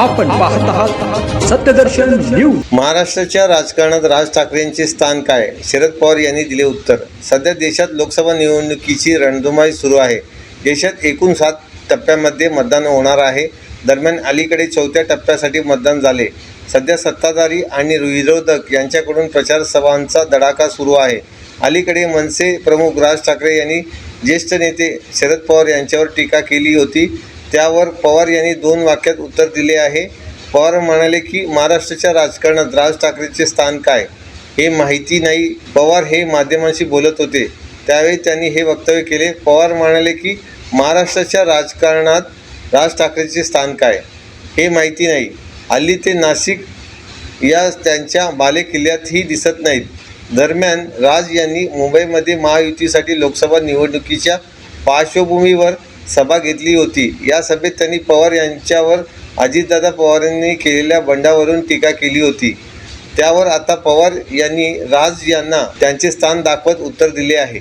आपण पाहत आहात सत्यदर्शन न्यूज. महाराष्ट्राच्या राजकारणात राज ठाकरेंचे स्थान काय? शरद पवार यांनी दिले उत्तर. सध्या देशात लोकसभा निवडणुकीची रणधुमाई सुरू आहे. देशात एकूण सात टप्प्यामध्ये मतदान होणार आहे. दरम्यान अलीकडे चौथ्या टप्प्यासाठी मतदान झाले. सध्या सत्ताधारी आणि विरोधक यांच्याकडून प्रचार सभांचा दडाका सुरू आहे. अलीकडे मनसे प्रमुख राज ठाकरे यांनी ज्येष्ठ नेते शरद पवार यांच्यावर टीका केली होती. त्यावर पवार यांनी दोन वाक्यात उत्तर दिले आहे. पवार म्हणाले की महाराष्ट्राच्या राजकारणात राज ठाकरेचे स्थान काय? हे माहिती नाही. पवार हे माध्यमांशी बोलत होते. त्यावेळी त्यांनी हे वक्तव्य केले. पवार म्हणाले की महाराष्ट्राच्या राजकारणात राज ठाकरेचे स्थान काय? हे माहिती नाही. हल्ली ते नाशिक या त्यांच्या बालेकिल्ल्यातही दिसत नाहीत. दरम्यान राज यांनी मुंबईमध्ये महायुतीसाठी लोकसभा निवडणुकीच्या पार्श्वभूमीवर सभा घेतली होती. या सभेत त्यांनी पवार यांच्यावर अजितदादा पवार यांनी केलेल्या बंडावरून टीका केली होती. त्यावर आता पवार यांनी राज यांना त्यांचे स्थान दाखवत उत्तर दिले आहे.